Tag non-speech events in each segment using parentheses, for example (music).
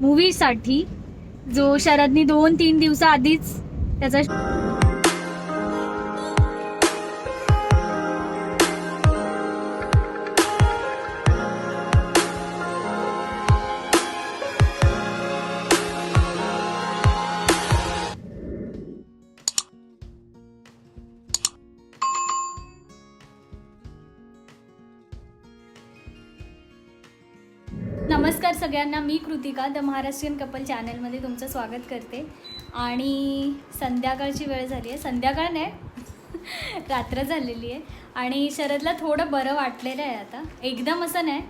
मूवीसाठी जो शरदनी दोन तीन दिवसाआधीच त्याचा सगळ्यांना मी कृतिका द महाराष्ट्रीयन कपल चॅनलमध्ये तुमचं स्वागत करते. आणि संध्याकाळची वेळ झाली आहे. संध्याकाळ नाही (laughs) रात्र झालेली आहे. आणि शरदला थोडं बरं वाटलेलं आहे आता. एकदम असं नाही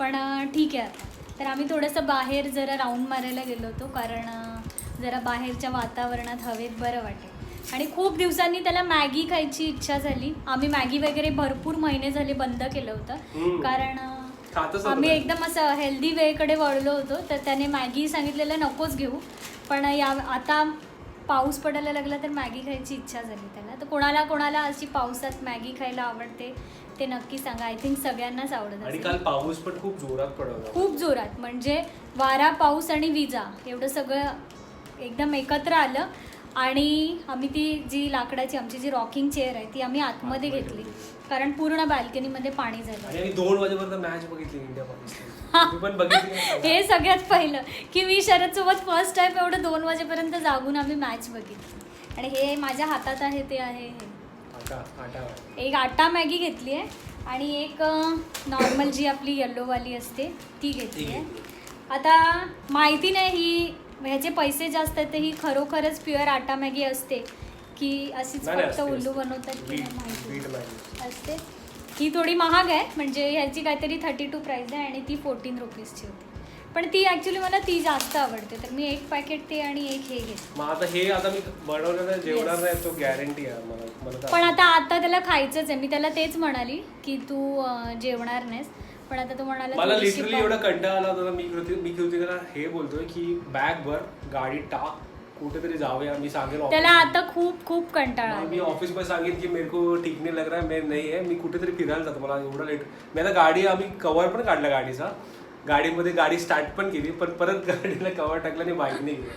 पण ठीक आहे आता. तर आम्ही थोडंसं बाहेर जरा राऊंड मारायला गेलो होतो कारण जरा बाहेरच्या वातावरणात हवेत बरं वाटेल. आणि खूप दिवसांनी त्याला मॅगी खायची इच्छा झाली. आम्ही मॅगी वगैरे भरपूर महिने झाले बंद केलं होतं. कारण खातच आम्ही. एकदम असं हेल्दी वेकडे वळलो होतो तर त्याने मॅगी सांगितलेलं नकोच घेऊ. पण या आता पाऊस पडायला लागला तर मॅगी खायची इच्छा झाली त्याला. तर कोणाला कोणाला अशी पावसात मॅगी खायला आवडते ते नक्की सांगा. आय थिंक सगळ्यांनाच आवडत आणि असेल. काल पाऊस पण खूप जोरात होता. खूप जोरात. म्हणजे वारा पाऊस आणि विजा एवढं सगळं एकदम एकत्र आलं. आणि आम्ही ती जी लाकडाची आमची जी रॉकिंग चेअर आहे ती आम्ही आतमध्ये घेतली. कारण पूर्ण बाल्कनीमध्ये पाणी झालं. दोन वाजेपर्यंत मॅच बघितली इंडिया पाकिस्तान. हे. सगळ्यात पहिलं की मी शरद सोबत फर्स्ट टाइम एवढं दोन वाजेपर्यंत जागून आम्ही मॅच बघितली. आणि हे माझ्या हातात आहे ते आहे हे. एक आटा मॅगी घेतली आहे आणि एक नॉर्मल जी आपली येल्लोवाली असते ती घेतली आहे. आता माहिती नाही ही ह्याचे पैसे जास्त आहेत ही खरोखरच प्युअर आटा मॅगी असते. की अशीच नाही, फक्त असते, उल्लू असते. बनवतात की नाही माहिती. असते. ही थोडी महाग आहे म्हणजे ह्याची काहीतरी थर्टी टू प्राईस आहे आणि ती फोर्टीन रुपीजची होती. पण ती ॲक्च्युली मला ती जास्त आवडते. तर मी एक पॅकेट ते आणि एक हे घेते. मग आता हे आता मी बनवलं नाही जेवणार Yes. नाही तो गॅरंटी आहे मला. मला तर पण आता आता त्याला खायचंच आहे. मी त्याला तेच म्हणाली की तू अं, जेवणार नाहीस. पण आता तो म्हणाला मला लिटरली एवढा कंटाळा आला होता मी कृती मी कृतिकाला हे बोलतोय की बॅग भर गाडी टाक कुठेतरी जाऊया मी office त्याला मध्ये. आता खूप खूप कंटाळा मी. ऑफिस में सांगेन की मेरे को ठीक नहीं लग रहा है मैं नहीं है मी कुठेतरी फिरायला जातो मला एवढं लेट मी आता गाडी आम्ही कवर पण काढला गाडीचा गाडीमध्ये गाडी स्टार्ट पण केली पण परत (laughs) गाडीला कवर टाकला आणि बाईक नाही गेली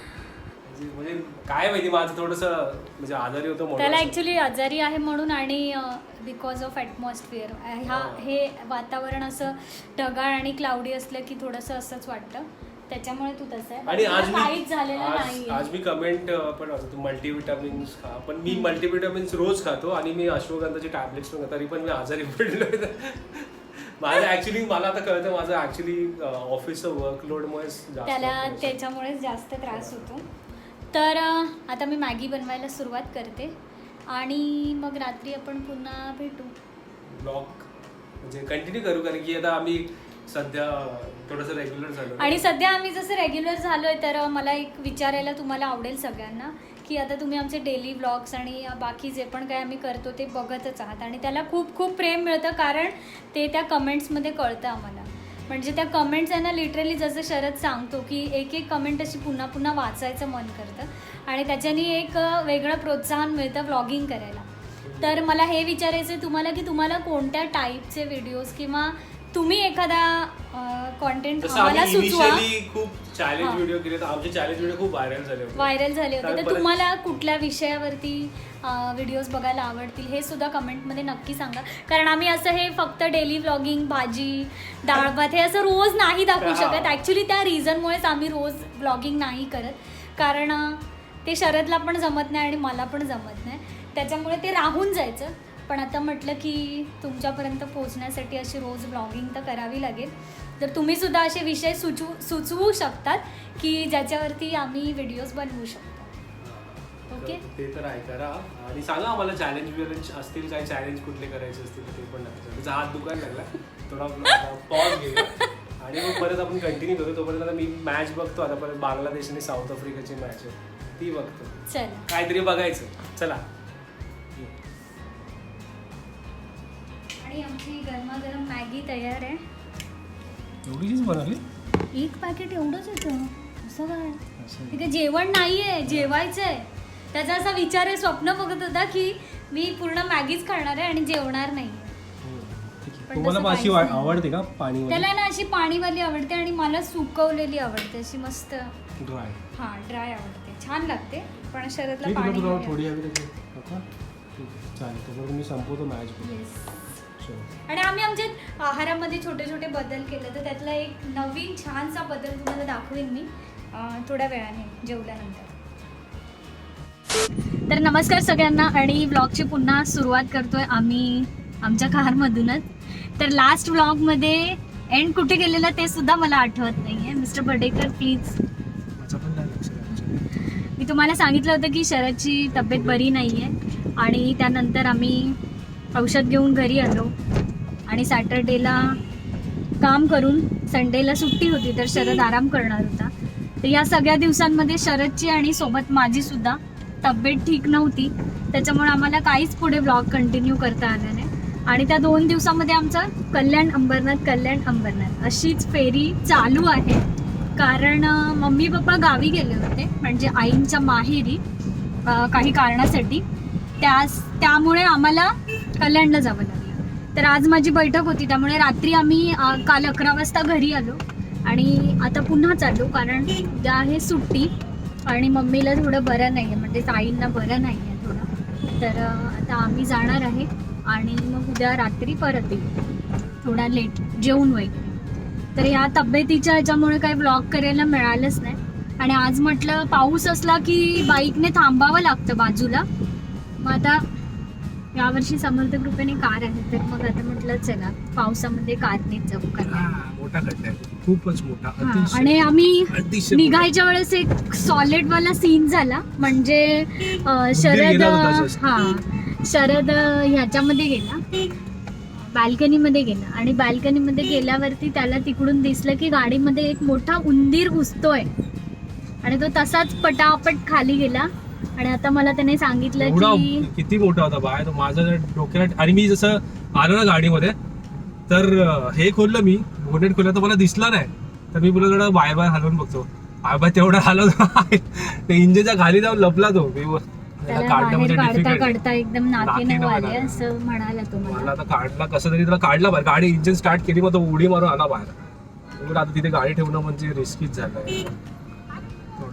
म्हणजे- म्हणजे काय माहिती माझं थोडंसं म्हणजे आजारी होतं म्हणून त्याला असं. ऍक्च्युली आजारी आहे म्हणून आणि बिकॉज ऑफ ॲटमॉस्फिअर ह्या हा. वातावरण असं ढगाळ आणि क्लाउडी असलं की थोडंसं असंच वाटतं. त्याच्यामुळे तू तसं आहे. आणि आज तुला मी काहीच झालेलं आज नाही आज मी कमेंट पण वाचतो तू मल्टीविटामिन्स खा. पण मी मल्टीविटामिन्स रोज खातो आणि मी अश्वगंधाचे टॅबलेट्स पण खातो तरी पण मी आजारी पडलो (laughs) माझं ऍक्च्युली मला आता कळतं माझं ऍक्च्युली ऑफिसचं वर्कलोडमुळे त्याला त्याच्यामुळेच जास्त त्रास होतो. तर आता मी मॅगी बनवायला सुरुवात करते. आणि मग रात्री आपण पुन्हा भेटू. ब्लॉग म्हणजे कंटिन्यू करू कारण की आता आम्ही सध्या थोडंसं रेग्युलर झालो. आणि सध्या आम्ही जसं रेग्युलर झालोय तर मला एक विचारायला तुम्हाला आवडेल सगळ्यांना की आता तुम्ही आमचे डेली व्लॉग्स आणि बाकी जे पण काही आम्ही करतो ते बघतच आहात. आणि त्याला खूप खूप प्रेम मिळतं कारण ते त्या कमेंट्समध्ये कळतं आम्हाला. म्हणजे त्या कमेंट्स आहे ना लिटरली जसं शरद सांगतो की एक एक कमेंट अशी पुन्हा पुन्हा वाचायचं मन करतं. आणि त्याच्याने एक वेगळं प्रोत्साहन मिळतं व्लॉगिंग करायला. तर मला हे विचारायचं आहे तुम्हाला की तुम्हाला कोणत्या टाईपचे व्हिडिओज किंवा तुम्ही एखादा कॉन्टेंट जसं आम्हाला आम्ही सुचवा. इनिशियली खूप चॅलेंज हा. व्हिडिओ केले तर आमचे चॅलेंज व्हिडिओ खूप व्हायरल झाले होते. व्हायरल झाले होते. तर तुम्हाला कुठल्या विषयावरती व्हिडिओज बघायला आवडतील हे सुद्धा कमेंटमध्ये नक्की सांगा. कारण आम्ही असं हे फक्त डेली व्लॉगिंग भाजी डाळ भात हे असं रोज नाही दाखवू हा. शकत. ॲक्च्युली त्या रिझनमुळेच आम्ही रोज व्लॉगिंग नाही करत. कारण अं, ते शरदला पण जमत नाही आणि मला पण जमत नाही. त्याच्यामुळे ते राहून जायचं. पण आता म्हटलं की तुमच्यापर्यंत पोहोचण्यासाठी अशी रोज ब्लॉगिंग तर करावी लागेल. तर तुम्ही सुद्धा असे विषय सुचवू सुचवू शकतात की ज्याच्यावरती आम्ही व्हिडिओज बनवू शकतो. ओके ते तर आहे करा. आणि सांगा आम्हाला चॅलेंज बिलेंज असतील काही चॅलेंज कुठले करायचे असतील तर ते पण नक्की. तुझा हात दुखायला लागला. थोडा (laughs) पॉज घेऊया. आणि मग परत आपण कंटिन्यू करू. तोपर्यंत आता मी मॅच बघतो. आता परत बांगलादेश आणि साऊथ आफ्रिकेची मॅच आहे ती बघतो. चला. काहीतरी बघायचं. चला. आणि आमची गरमागरम मॅगी तयार आहे. एवढीच बनवली? एक पॅकेट एवढंच येतं असं काय? ठीक आहे. जेवण नाही आहे जेवायचं आहे त्याचा असा विचार आहे स्वप्न बघत होता की मी पूर्ण मॅगीच खाणार आहे आणि जेवणार नाही ठीक आहे. पण तुम्हाला तसं पण अशी काहीच वा- नाही. आवडते का पाणी त्याला ना अशी पाणीवाली आवडते आणि मला सुकवलेली आवडते अशी मस्त. ड्राय हा ड्राय आवडते. छान लागते पण शरदला ठीक आहे पाणी थोडी हवी त्याची आता ठीक आहे. चालेल तर मी संपवतो मॅच. आणि आम्ही आमच्या आहारामध्ये छोटे छोटे बदल केले तर त्यातला एक नवीन छानसा बदल तुम्हाला दाखवेन मी थोड्या वेळाने जेवल्यानंतर. तर नमस्कार सगळ्यांना आणि ब्लॉगची पुन्हा सुरुवात करतोय आम्ही आमच्या कारमधूनच. तर लास्ट ब्लॉगमध्ये एंड कुठे गेलेलं ते सुद्धा मला आठवत नाही आहे मिस्टर बडेकर प्लीज मी तुम्हाला सांगितलं होतं की शरदची तब्येत बरी नाही आहे आणि त्यानंतर आम्ही औषध घेऊन घरी आलो. आणि सॅटर्डेला काम करून संडेला सुट्टी होती तर शरद आराम करणार होता. तर या सगळ्या दिवसांमध्ये शरदची आणि सोबत माझी सुद्धा तब्येत ठीक नव्हती. त्याच्यामुळे आम्हाला काहीच पुढे ब्लॉग कंटिन्यू करता आलं नाही. आणि त्या दोन दिवसामध्ये आमचं कल्याण अंबरनाथ कल्याण अंबरनाथ अशीच फेरी चालू आहे. कारण मम्मी पप्पा गावी गेले होते म्हणजे आईंच्या माहेरी काही कारणासाठी. त्यास त्यामुळे आम्हाला कल्याणला जावं लागलं. तर आज माझी बैठक होती त्यामुळे रात्री आम्ही काल अकरा वाजता घरी आलो आणि आता पुन्हा चाललो कारण उद्या आहे सुट्टी आणि मम्मीला थोडं बरं नाही आहे म्हणजे ताईंना बरं नाही आहे थोडं. तर आता आम्ही जाणार आहे आणि मग उद्या रात्री परत येईल थोडा लेट जेवून वगैरे. तर ह्या तब्येतीच्या ह्याच्यामुळे काही ब्लॉग करायला मिळालंच नाही. आणि आज म्हटलं पाऊस असला की बाईकने थांबावं लागतं बाजूला. मग आता यावर्षी समर्थ कृपेने कार आहे तर मग आता म्हटलं चला पावसामध्ये कारनेच जाऊ करा मोठा खड्डा आहे. खूपच मोठा अतिशय आणि आम्ही अतिशय निघायच्या वेळेस एक सॉलिड वाला सीन झाला म्हणजे अं, शरद गेला होता just. हा शरद अं, ह्याच्यामध्ये गेला. बाल्कनीमध्ये गेला. आणि बाल्कनीमध्ये गेल्यावरती त्याला तिकडून दिसलं की गाडीमध्ये एक मोठा उंदीर घुसतोय. आणि तो तसाच पटापट खाली गेला. आणि आता मला त्याने सांगितलं की किती मोठा होता बाय. तो माझा डोक्याला आणि मी जसं आलो ना गाडीमध्ये तर हे खोललं मी. बोनेट खोललं तर मला दिसला नाही. तर मी बोललो थोडं बाय बाय हलवून बघतो. बाय बाय तेवढा हलवतो. (laughs) ते इंजिनच्या खाली जाऊन लपला तो. मी म्हणजे काढता एकदम. असं म्हणाला तो मला. आता काढला कसं तरी त्याला काढला बाहेर. गाडी इंजिन स्टार्ट केली मग तो उडी मारून आला बाहेर. आता तिथे गाडी ठेवणं म्हणजे रिस्कीच थोडस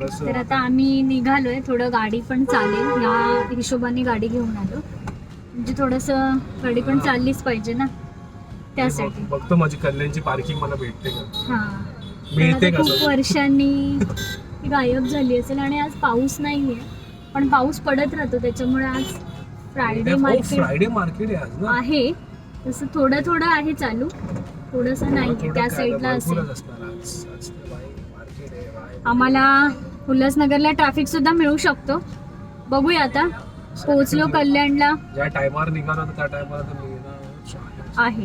तर आता आम्ही निघालोय थोडं गाडी पण चालेल. या हिशोबाने गाडी घेऊन आलो. म्हणजे थोडस गाडी पण चाललीच पाहिजे ना त्यासाठी. बघतो माझी कल्याणची पार्किंग मला भेटते का? हा. मिळते का खूप वर्षांनी ती गायब झाली असेल आणि आज पाऊस नाहीये. पण पाऊस पडत राहतो त्याच्यामुळे आज फ्रायडे मार्केट फ्रायडे मार्केट आहे आज ना? आहे. तसं थोडं थोडं आहे चालू. थोडस नाही त्या साईडला असेल. आम्हाला उल्हासनगरला ट्रॅफिक सुद्धा मिळू शकतो. बघूया आता. पोहोचलो कल्याणला. ज्या टायमावर निघालो ना त्या टायमावर तर निघणार आहे.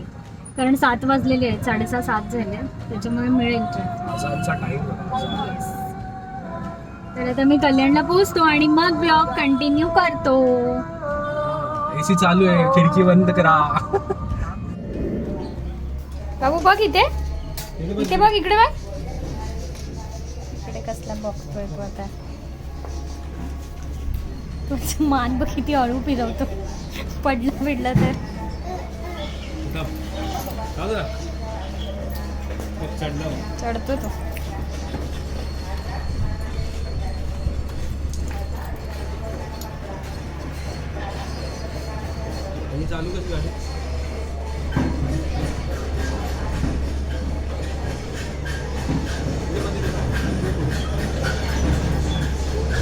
कारण सात वाजलेले आहेत. साडेसहा सात झाले. त्याच्यामुळे मिळेल तर आता मी कल्याणला पोहोचतो आणि मग ब्लॉग कंटिन्यू करतो. एसी चालू आहे. खिडकी बंद करा. बाबू बघ इथे. इथे बघ इकडे बघ. कसला बघतोय तू आता. तुझं मान बघ किती अळू फिरवतो पडलं बिडलं तर. चढतो तो. चालू कशी गाडी?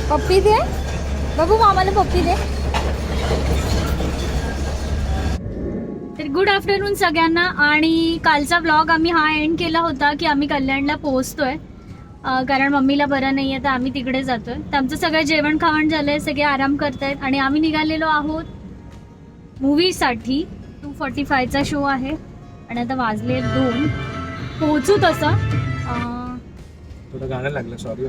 पप्पी दे. बघू मामाला पप्पी दे. तर गुड आफ्टरनून सगळ्यांना. आणि कालचा व्लॉग आम्ही हा एंड केला होता की आम्ही कल्याणला पोहोचतोय. कारण मम्मीला बरं नाही आहे तर आम्ही तिकडे जातोय. तर आमचं सगळं जेवण खावण झालंय सगळे आराम करतायत. आणि आम्ही निघालेलो आहोत मूवीसाठी टू फॉर्टी फायचा शो आहे. आणि आता वाजले दोन. पोहोचू तसं. थोडं गाणं लागलं सॉरी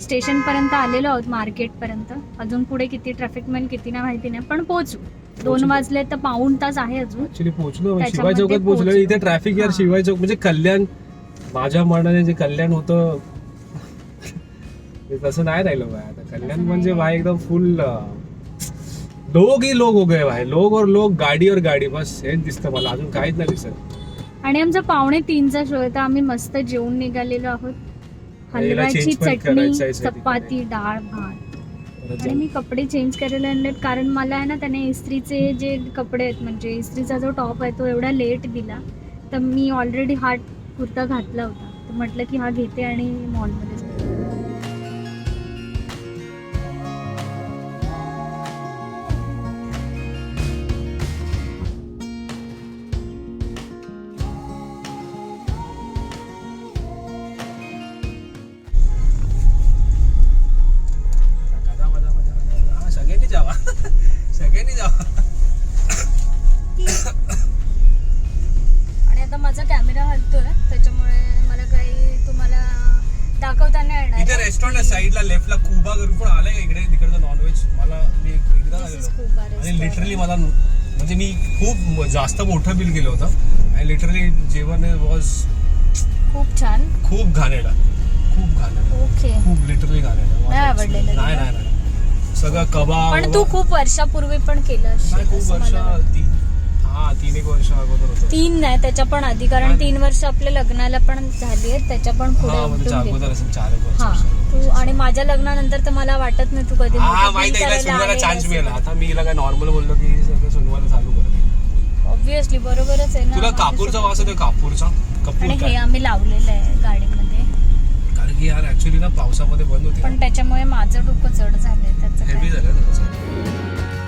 स्टेशन पर्यंत आलेलो आहोत मार्केट पर्यंत अजून पुढे किती ट्रॅफिक मिळेल किती ना माहिती नाही पण पोहोचू. दोन. वाजले तर पाऊण तास आहे अजून. ऍक्च्युली पोहोचलो शिवाय त्याच्यामध्ये चौकात पोहोचलो. पोहोचलो. इथे ट्रॅफिक यार हा. शिवाय चौक म्हणजे कल्याण माझ्या मनाने जे कल्याण होतं ते तसं नाही राहिलं आता कल्याण नाही म्हणजे. बाय एकदम फुल लोग ही लोग हो गए भाई. लोग और लोग गाडी और गाडी. बस हेच दिसतं मला. अजून काहीच नाही दिसत. आणि आमचा पावणे तीनचा शो आहे तर आम्ही मस्त जेवून निघालेलो आहोत. हलव्याची चटणी. चपाती डाळ भात. आणि मी कपडे चेंज करायला आणलेत कारण मला आहे ना त्याने इस्त्रीचे जे कपडे आहेत म्हणजे इस्त्रीचा जो टॉप आहे तो एवढा लेट दिला तर मी ऑलरेडी हा कुर्ता घातला होता. तर म्हटलं की हा घेते आणि मॉलमध्ये येणार इथे रेस्टॉरंट साईडला लेफ्टला कुबा करून पण आलंय का इकडे? तिकडचं नॉनव्हेज मला मी एक- एकदा आलेलो आणि restaurant. लिटरली मला म्हणजे मी खूप जास्त मोठं बिल केलं होतं. आणि लिटरली जेवण वॉज खूप छान. खूप घाणेरडा. खूप घाणेरडा. ओके खूप लिटरली घाणेरडा. नाही आवडलेलं नाही तुला? नाही नाही सगळं कबाब पण तू खूप वर्षापूर्वी पण केलं नाही खूप असं वर्ष मला वाटतं. तीन हा तीन एक वर्ष अगोदर होतं. तीन नाही त्याच्या पण आधी. कारण. तीन वर्ष आपल्या लग्नाला पण झाली आहेत त्याच्या पण पुढे हा म्हणजे गेली. हा तू आणि माझ्या लग्नानंतर तर मला वाटत नाही तू कधी हा मोठं माहिती deal आहे करायला सुनवायला आलेलं चान्स असेल. मिळाला. आता मी हिला काय नॉर्मल बोललो की हे सगळं सुनवायला चालू करते ऑब्विसली बरोबरच आहे ना. तुला कापूरचा. वास येतो कापूरचा? आणि कपूर हे काय? आम्ही लावलेलं आहे गाडीमध्ये. कारण की यार ऍक्च्युली ना पावसामध्ये बंद होती पण त्याच्यामुळे माझं डोकं जड झालंय त्याचं हेवी काय? झालं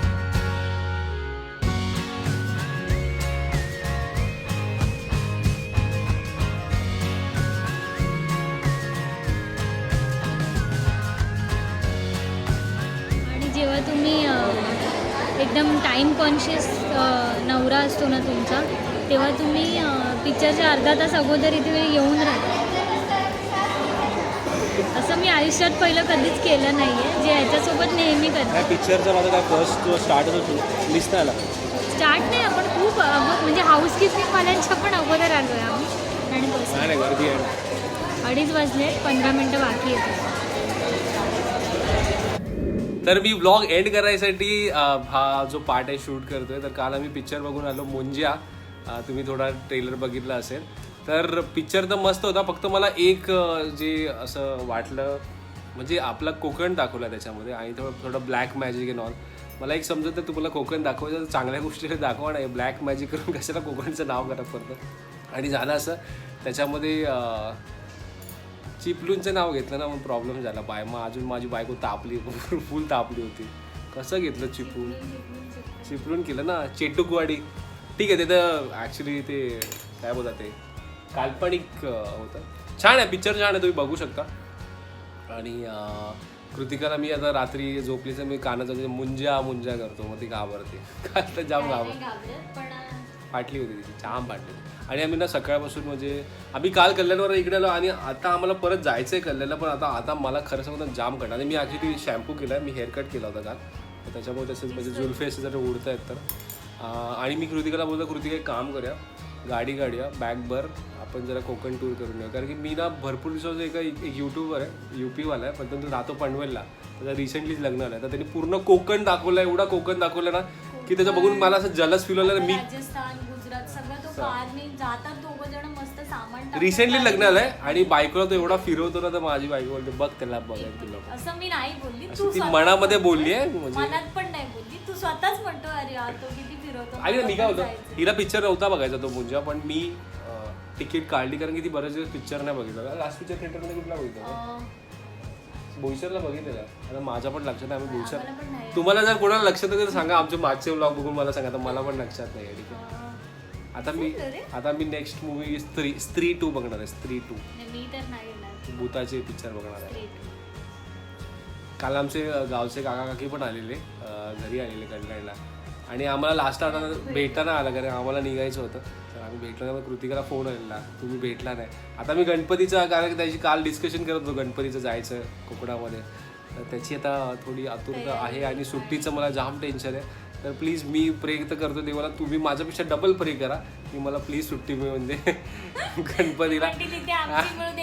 टाईम कॉन्शियस नवरा असतो ना तुमचा तेव्हा तुम्ही पिक्चरच्या अर्धा तास अगोदर इथे येऊन राहता. असं मी आयुष्यात पहिलं कधीच केलं नाही आहे जे ह्याच्यासोबत नेहमी करते. पिक्चरचा माझा काय फर्स्ट स्टार्टच होतो लिस्ट आला स्टार्ट नाही आपण खूप म्हणजे हाऊस किपिंगवाल्यांच्या पण अगोदर आलो आहे आम्ही. आणि गर्दी आहे. अडीच वाजले पंधरा मिनटं बाकी आहेत. तर मी ब्लॉग एंड करायसाठी हा जो पार्ट आहे शूट करतोय तर काल आम्ही पिक्चर बघून आलो मुंजिया. तुम्ही थोडा ट्रेलर बघितला असेल. तर पिक्चर तर मस्त होता फक्त मला एक जे असं वाटलं म्हणजे आपला कोकण दाखवला त्याच्यामध्ये आणि थोडं थोडं ब्लॅक मॅजिक अँड ऑल मला एक समजत तर तुम्हाला कोकण दाखवायचं तर चांगल्या गोष्टीने दाखवा नाही ब्लॅक मॅजिक करून कशाला कोकणचं नाव करत? पडतं आणि झालं असं. त्याच्यामध्ये चिपलूनचं नाव घेतलं ना मग प्रॉब्लेम झाला. बाय मग अजून माझी बायको तापली (laughs) फुल तापली होती. कसं घेतलं चिपळून चिपळून केलं ना चेटुकवाडी ठीक आहे ते तर ॲक्च्युली ते काय बोलतात ते काल्पनिक होतं. छान आहे पिक्चर छान आहे तुम्ही बघू शकता. आणि कृतिकाला मी आता रात्री झोपलीचं मी कानाचं मुंजा मुंजा करतो मग ती घाबरते. (laughs) काल तर जाम घाबर फाटली होती तिची जाम फाटली होती. आणि आम्ही ना सकाळपासून म्हणजे आम्ही काल कल्याणवर इकडे आलो आणि आता आम्हाला परत जायचं आहे कल्याणला पण आता आता मला खरं सांगतो जाम करणार आणि मी ॲक्च्युली शॅम्पू केला आहे मी हेअरकट केला होता काल. तर त्याच्यामुळे तसेच म्हणजे जुल्फे असे जरा उडत आहेत तर आणि मी कृतिकाला बोलतो कृतिका एक काम करूया. गाडी काढूया बॅग भर आपण जरा कोकण टूर करून येऊ कारण की मी ना भरपूर दिवसाचं एका एक युट्यूबर आहे यू पीवाला आहे पण तो राहतो पनवेलला. त्याचा रिसेंटलीच लग्न आलं तर त्यांनी पूर्ण कोकण दाखवलं एवढा कोकण दाखवलं ना की त्याचं बघून मला असं जलस फील होलं मी राजस्थान गुजरात सगळं तो कारने जातात दोघं जण मस्त सामान टाकून रिसेंटली लग्न आलंय आणि बायकोला तो एवढा फिरवतो ना तर माझी बायको बोलते बघ त्याला बघायला तुला असं मी नाही बोलली तू ती स्वतः- मनामध्ये बोलली आहे म्हणजे मनात पण नाही बोलली तू स्वतःच म्हणतो अरे यार तो किती फिरवतो ना मी काय पण होतं. जायचं. हिला पिक्चर नव्हता बघायचा तो मुंजा पण मी तिकीट काढली कारण की ती बरेच दिवस पिक्चर नाही बघितला. लास्ट पिक्चर थिएटरमध्ये कुठला बघितला? अं, बोईसरला बघितलेला. आता माझ्या पण लक्षात नाही आम्ही बोईसर तुम्हाला जर कोणाला लक्षात असेल तर सांगा आमचे मागचे व्लॉग बघून मला सांगा आता मला पण लक्षात नाही आहे ठीक आहे. आता मी? आता मी नेक्स्ट मूवी स्त्री स्त्री टू बघणार आहे स्त्री टू नाही, मी तर नाही येणार. भूताचे पिक्चर बघणार आहे. काल आमचे गावचे काका काकी पण आलेले घरी आलेले कल्याणला आणि आम्हाला लास्ट आता भेटता नाही आलं कारण आम्हाला निघायचं होतं. आम्ही भेटलो नाही कृतिकाला फोन आलेला. तुम्ही भेटला नाही. आता मी गणपतीचा कारण की त्याची काल डिस्कशन करत होतो गणपतीचं जायचं कोकणामध्ये. तर त्याची आता थोडी आतुरता आहे आणि सुट्टीचं मला जाम टेन्शन आहे. तर प्लीज मी प्रे तर करतो देवाला. तुम्ही माझ्यापेक्षा डबल प्रे करा. की मला प्लीज सुट्टी (laughs) मिळून म्हणजे गणपतीला. मिळून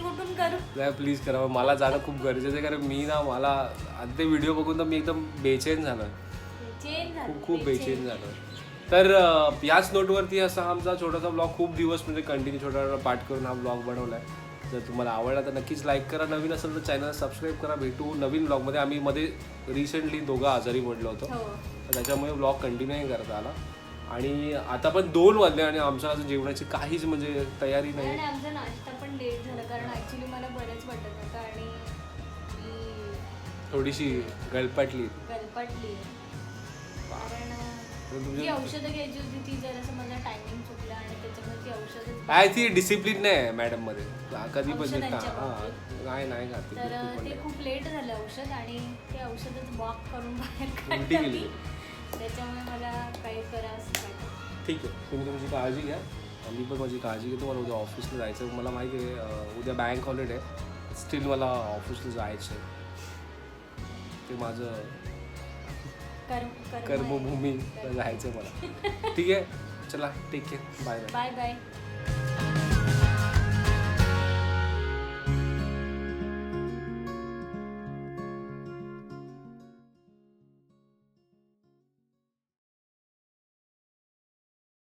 कुठून करू? नाही प्लीज करा. मला जाणं खूप गरजेचं आहे कारण मी ना मला ते व्हिडिओ बघून तर मी एकदम बेचैन झालं चेन झाली खूप खूप बेचैन झालं तर याच नोटवरती असा आमचा छोटासा ब्लॉग खूप दिवस म्हणजे कंटिन्यू छोटा छोटा पाठ करून हा ब्लॉग बनवला आहे जर तुम्हाला आवडला तर नक्कीच लाईक करा. नवीन असेल तर चॅनल सबस्क्राईब करा. भेटू नवीन ब्लॉगमध्ये आम्ही मध्ये रिसेंटली दोघं आजारी पडलो होतो. हो. तर त्याच्यामुळे ब्लॉग कंटिन्यू नाही करता आला. आणि आता पण दोन वाजले आणि आमच्या अजून जेवणाची काहीच म्हणजे तयारी नाही. आणि आमचा नाश्ता पण लेट झाला. कारण ऍक्च्युली मला बरंच वाटत होतं आणि मी थोडीशी गळपाटली गलपटली. कारण जी तुमच्या औषधं घ्यायची होती ती जरासं माझा टायमिंग चुकला आणि त्याच्यामुळे ती औषधं काय ती डिसिप्लिन नाही आहे मॅडममध्ये कधी पण औषधांच्या नाही नाही का ती तर बिलकुल पण ते नाही. खूप लेट झालं औषध आणि ते औषधच वॉक करून बाहेर उलटी काढलं गेली. मी. त्याच्यामुळे मला काही करा असं वाटलं ठीक आहे तुम्ही तुमची काळजी घ्या मी पण माझी काळजी घेतो मला उद्या ऑफिसला जायचं आहे. मला माहिती आहे अं, उद्या बँक हॉलिडे स्टील मला ऑफिसला जायचं आहे ते माझं कर्म. कर्मभूमी जायचं मला. (laughs) ठीक आहे? चला take care bye bye bye bye